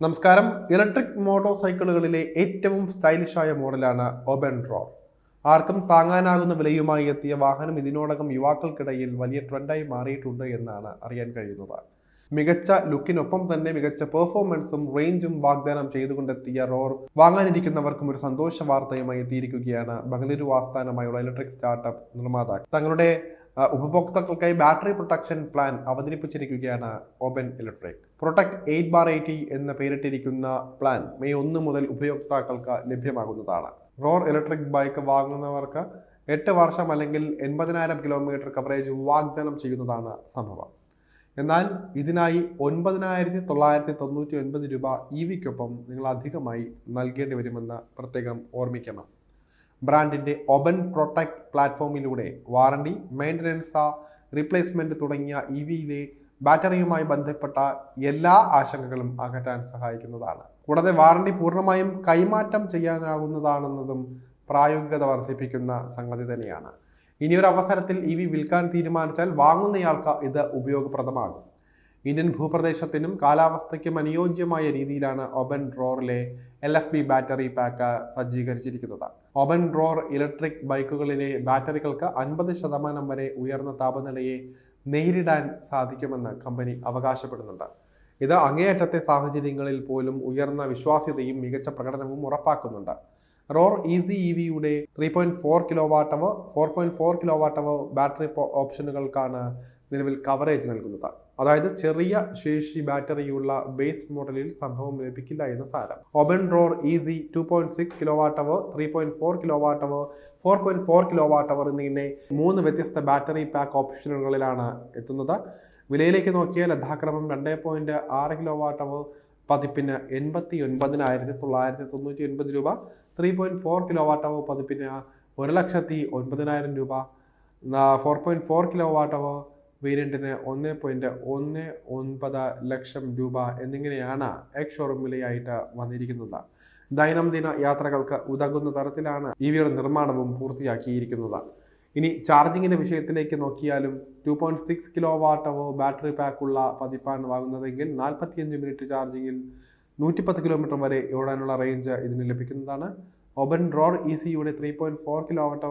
നമസ്കാരം. Electric motor സൈക്കിളുകളിലെ ഏറ്റവും സ്റ്റൈലിഷായ മോഡലാണ് ഒബൻ റോർ ആർക്കും താങ്ങാനാകുന്ന വിലയുമായി എത്തിയ വാഹനം ഇതിനോടകം യുവാക്കൾക്കിടയിൽ വലിയ ട്രെൻഡായി മാറിയിട്ടുണ്ട് എന്നാണ് അറിയാൻ കഴിയുന്നത്. മികച്ച ലുക്കിനൊപ്പം തന്നെ മികച്ച പെർഫോമൻസും റേഞ്ചും വാഗ്ദാനം ചെയ്തുകൊണ്ടെത്തിയ റോർ വാങ്ങാനിരിക്കുന്നവർക്കും ഒരു സന്തോഷ വാർത്തയുമായി എത്തിയിരിക്കുകയാണ് ബംഗളൂരു ആസ്ഥാനമായുള്ള ഇലക്ട്രിക് സ്റ്റാർട്ടപ്പ് നിർമ്മാതാക്കൾ. തങ്ങളുടെ ഉപഭോക്താക്കൾക്കായി battery protection plan അവതരിപ്പിച്ചിരിക്കുകയാണ് Oben electric protect eight bar eighty എന്ന് പേരിട്ടിരിക്കുന്ന പ്ലാൻ മെയ് ഒന്ന് മുതൽ ഉപയോക്താക്കൾക്ക് ലഭ്യമാകുന്നതാണ്. റോർ ഇലക്ട്രിക് ബൈക്ക് വാങ്ങുന്നവർക്ക് എട്ട് വർഷം അല്ലെങ്കിൽ എൺപതിനായിരം കിലോമീറ്റർ കവറേജ് വാഗ്ദാനം ചെയ്യുന്നതാണ് സംഭവം. എന്നാൽ ഇതിനായി ഒൻപതിനായിരത്തി തൊള്ളായിരത്തി തൊണ്ണൂറ്റി ഒൻപത് രൂപ ഇ വിക്കൊപ്പം നിങ്ങൾ അധികമായി നൽകേണ്ടി വരുമെന്ന് പ്രത്യേകം ഓർമ്മിക്കണം. ബ്രാൻഡിന്റെ ഒബൻ പ്രൊട്ടക്ട് പ്ലാറ്റ്ഫോമിലൂടെ വാറണ്ടി മെയിന്റനൻസ് റീപ്ലേസ്മെന്റ് തുടങ്ങിയ ഇ വിയിലെ ബാറ്ററിയുമായി ബന്ധപ്പെട്ട എല്ലാ ആശങ്കകളും അകറ്റാൻ സഹായിക്കുന്നതാണ്. കൂടാതെ വാറണ്ടി പൂർണമായും കൈമാറ്റം ചെയ്യാനാകുന്നതാണെന്നതും പ്രായോഗികത വർദ്ധിപ്പിക്കുന്ന സംഗതി തന്നെയാണ്. ഇനിയൊരു അവസരത്തിൽ ഇ വി വിൽക്കാൻ തീരുമാനിച്ചാൽ വാങ്ങുന്നയാൾക്ക് ഇത് ഉപയോഗപ്രദമാകും. ഇന്ത്യൻ ഭൂപ്രദേശത്തിനും കാലാവസ്ഥയ്ക്കും അനുയോജ്യമായ രീതിയിലാണ് ഒബൻ ഡ്രോറിലെ L F B battery pack സജ്ജീകരിച്ചിരിക്കുന്നത്. Oben Rorr electric ബൈക്കുകളിലെ ബാറ്ററികൾക്ക് അൻപത് ശതമാനം വരെ ഉയർന്ന താപനിലയെ നേരിടാൻ സാധിക്കുമെന്ന് കമ്പനി അവകാശപ്പെടുന്നുണ്ട്. ഇത് അങ്ങേയറ്റത്തെ സാഹചര്യങ്ങളിൽ പോലും ഉയർന്ന വിശ്വാസ്യതയും മികച്ച പ്രകടനവും ഉറപ്പാക്കുന്നുണ്ട്. റോർ ഈസി ഇ വിയുടെ three point four kilo വാട്ടവോ four point four kilo വാട്ടവോ battery ഓപ്ഷനുകൾക്കാണ് നിലവിൽ കവറേജ് നൽകുന്നത്. അതായത് ചെറിയ ശേഷി ബാറ്ററിയുള്ള ബേസ് മോഡലിൽ സംഭവം ലഭിക്കില്ല എന്ന് സാരം. Oben Rorr EZ two point six kilo watt hour three point four kilo watt hour four point four kilo watt hour എന്നിങ്ങനെ മൂന്ന് വ്യത്യസ്ത ബാറ്ററി പാക്ക് ഓപ്ഷനുകളിലാണ് എത്തുന്നത്. വിലയിലേക്ക് നോക്കിയാൽ യഥാക്രമം രണ്ട് പോയിന്റ് ആറ് കിലോ വാട്ട് അവർ പതിപ്പിന് എൺപത്തി ഒൻപതിനായിരത്തി തൊള്ളായിരത്തി തൊണ്ണൂറ്റി ഒൻപത് രൂപ three point four kilo watt hour പതിപ്പിന് ഒരു ലക്ഷത്തി ഒൻപതിനായിരം രൂപ four point four kilo watt hour വേരിയന്റിന് ഒന്ന് പോയിന്റ് ഒന്ന് ഒൻപത് ലക്ഷം രൂപ എന്നിങ്ങനെയാണ് എക്സ് ഷോറൂം വിലയായിട്ട് വന്നിരിക്കുന്നത്. ദൈനംദിന യാത്രകൾക്ക് ഉതകുന്ന തരത്തിലാണ് ഇ വിയുടെ നിർമ്മാണവും പൂർത്തിയാക്കിയിരിക്കുന്നത്. ഇനി ചാർജിങ്ങിന്റെ വിഷയത്തിലേക്ക് നോക്കിയാലും two point six kilo watt battery പാക്കുള്ള പതിപ്പാണ് വാങ്ങുന്നതെങ്കിൽ നാൽപ്പത്തിയഞ്ച് മിനിറ്റ് ചാർജിങ്ങിൽ നൂറ്റിപ്പത്ത് കിലോമീറ്റർ വരെ ഓടാനുള്ള റേഞ്ച് ഇതിന് ലഭിക്കുന്നതാണ്. ഒബൻ റോർ ഇ സിയുടെ three point four kilo watt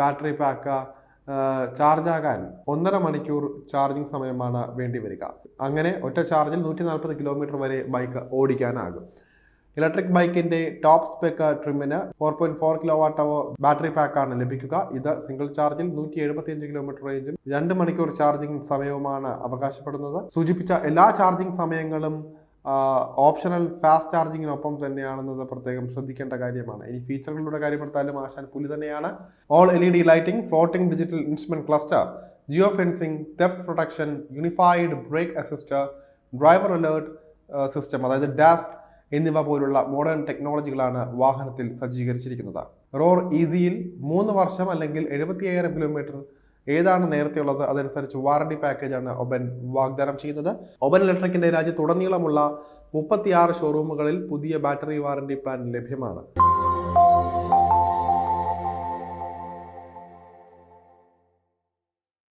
battery pack charge ഒന്നര മണിക്കൂർ ചാർജിങ് സമയമാണ് വേണ്ടി വരിക. അങ്ങനെ ഒറ്റ ചാർജിൽ നൂറ്റി നാൽപ്പത് കിലോമീറ്റർ വരെ ബൈക്ക് ഓടിക്കാനാകും. ഇലക്ട്രിക് ബൈക്കിന്റെ top spec ട്രിമ്മിന് four point four kilo watt hour battery പാക്കാണ് ലഭിക്കുക. ഇത് സിംഗിൾ ചാർജിൽ നൂറ്റി എഴുപത്തിയഞ്ച് കിലോമീറ്റർ റേഞ്ചും രണ്ട് മണിക്കൂർ ചാർജിംഗ് സമയവുമാണ് അവകാശപ്പെടുന്നത്. സൂചിപ്പിച്ച എല്ലാ ചാർജിംഗ് സമയങ്ങളും ഓപ്ഷണൽ ഫാസ്റ്റ് ചാർജിങ്ങിനൊപ്പം തന്നെയാണെന്നത് പ്രത്യേകം ശ്രദ്ധിക്കേണ്ട കാര്യമാണ്. ഇനി ഫീച്ചറുകളുടെ കാര്യപ്പെടുത്താലും ആശാൻ പുലി തന്നെയാണ്. All L E D lighting floating digital instrument cluster geo fencing theft protection unified brake assister driver alert system അതായത് ഡാസ് എന്നിവ പോലുള്ള മോഡേൺ ടെക്നോളജികളാണ് വാഹനത്തിൽ സജ്ജീകരിച്ചിരിക്കുന്നത്. റോർ ഈസിയിൽ മൂന്ന് വർഷം അല്ലെങ്കിൽ എഴുപത്തിയായിരം കിലോമീറ്റർ ഏതാണ് നേരത്തെയുള്ളത്? അതനുസരിച്ച് വാറണ്ടി പാക്കേജാണ് ഒബൻ വാഗ്ദാനം ചെയ്യുന്നത്. ഒബൻ ഇലക്ട്രിക്കിന്റെ രാജ്യത്തുടനീളമുള്ള മുപ്പത്തിയാറ് ഷോറൂമുകളിൽ പുതിയ ബാറ്ററി വാറണ്ടി പ്ലാൻ ലഭ്യമാണ്.